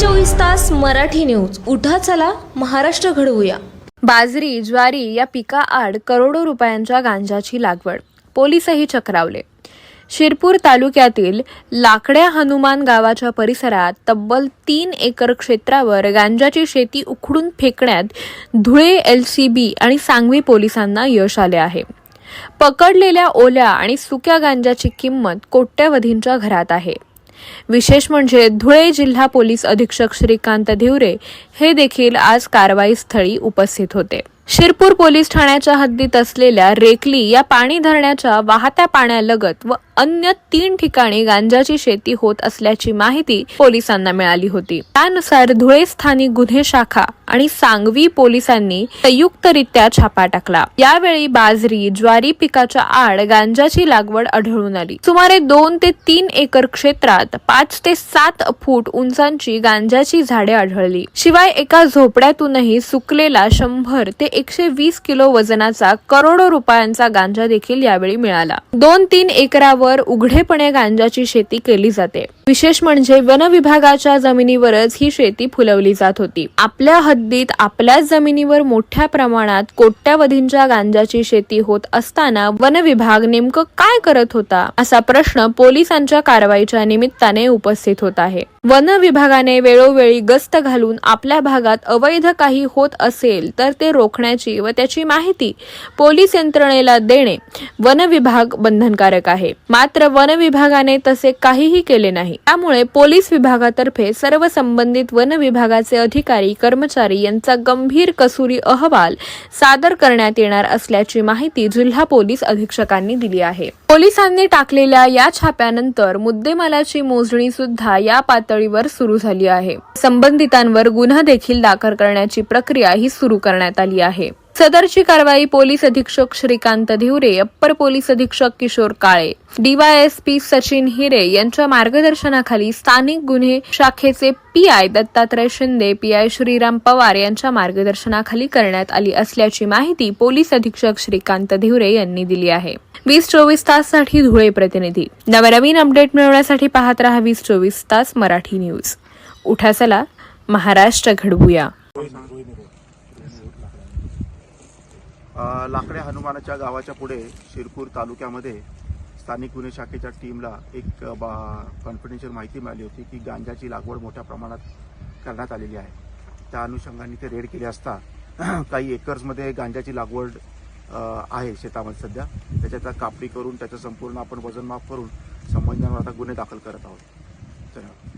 चोवीस तास मराठी न्यूज. उठा चला महाराष्ट्र घडवूया. बाजरी ज्वारी या पिकाआड करोडो रुपयांच्या गांजाची लागवड. पोलीसही चक्रावले. शिरपूर तालुक्यातील लाकड्या हनुमान गावाच्या परिसरात तब्बल तीन एकर क्षेत्रावर गांजाची शेती उखडून फेकण्यात धुळे एल सी बी आणि सांगवी पोलिसांना यश आले आहे. पकडलेल्या ओल्या आणि सुक्या गांजाची किंमत कोट्यवधींच्या घरात आहे. विशेष म्हणजे धुळे जिल्हा पोलीस अधीक्षक श्रीकांत धिवरे हे देखील आज कारवाई स्थळी उपस्थित होते. शिरपूर पोलीस ठाण्याच्या हद्दीत असलेल्या रेकली या पाणी धरणाच्या वाहत्या पाण्यालगत व अन्य तीन ठिकाणी गांजाची शेती होत असल्याची माहिती पोलिसांना मिळाली होती. त्यानुसार धुळे स्थानिक गुन्हे शाखा आणि सांगवी पोलिसांनी संयुक्तरित्या छापा टाकला. यावेळी बाजरी ज्वारी पिकाच्या आड गांजाची लागवड आढळून आली. सुमारे दोन ते तीन एकर क्षेत्रात पाच ते सात फूट उंचांची गांजाची झाडे आढळली. शिवाय एका झोपड्यातूनही सुकलेला शंभर ते एकशे वीस किलो वजनाचा करोडो रुपयांचा गांजा देखील यावेळी मिळाला. दोन तीन एकरावर उघडेपणे गांजाची शेती केली जाते. विशेष म्हणजे वन विभागाच्या जमिनीवरच ही शेती फुलवली जात होती. आपल्या हद्दीत आपल्याच जमिनीवर मोठ्या प्रमाणात कोट्यावधींच्या गांजाची शेती होत असताना वन विभाग नेमकं काय करत होता असा प्रश्न पोलिसांच्या कारवाईच्या निमित्ताने उपस्थित होत आहे. वन विभागाने वेळोवेळी गस्त घालून आपल्या भागात अवैध काही होत असेल तर ते रोखण्याची व त्याची माहिती पोलीस यंत्रणेला देणे वन विभाग बंधनकारक आहे. मात्र वन विभागाने तसे काहीही केले नाही. त्यामुळे पोलीस विभागातर्फे सर्व संबंधित वन विभागाचे अधिकारी कर्मचारी यांचा गंभीर कसुरी अहवाल सादर करण्यात येणार असल्याची माहिती जिल्हा पोलीस अधीक्षकांनी दिली आहे. पोलिसांनी टाकलेल्या या छाप्यानंतर मुद्देमालाची मोजणी सुद्धा या पातळीवर सुरू झाली आहे. संबंधितांवर गुन्हा देखील दाखल करण्याची प्रक्रिया ही सुरू करण्यात आली आहे. सदरची कारवाई पोलीस अधीक्षक श्रीकांत धिवरे अप्पर पोलीस अधीक्षक किशोर काळे डीवायएसपी सचिन हिरे यांच्या मार्गदर्शनाखाली स्थानिक गुन्हे शाखेचे पीआय दत्तात्रय शिंदे पीआय श्रीराम पवार यांच्या मार्गदर्शनाखाली करण्यात आली असल्याची माहिती पोलीस अधीक्षक श्रीकांत धिवरे यांनी दिली आहे. वीस चोवीस ताससाठी धुळे प्रतिनिधी. नवनवीन अपडेट मिळवण्यासाठी पाहत रहा वीस चोवीस तास मराठी न्यूज. उठा चला महाराष्ट्र घडवूया. लाकडे हनुमानाच्या गावाच्या पुढे शिरपूर तालुक्यामध्ये स्थानिक गुन्हे शाखेच्या टीमला एक बा कॉन्फिडेन्शियल माहिती मिळाली होती की गांजाची लागवड मोठ्या प्रमाणात करण्यात आलेली आहे. त्या अनुषंगाने ते रेड केले असता काही एकर्समध्ये गांजाची लागवड आहे शेतामध्ये सध्या. त्याच्यात कापणी करून त्याचं संपूर्ण आपण वजनमाप करून संबंधांवर आता गुन्हे दाखल करत आहोत. धन्यवाद.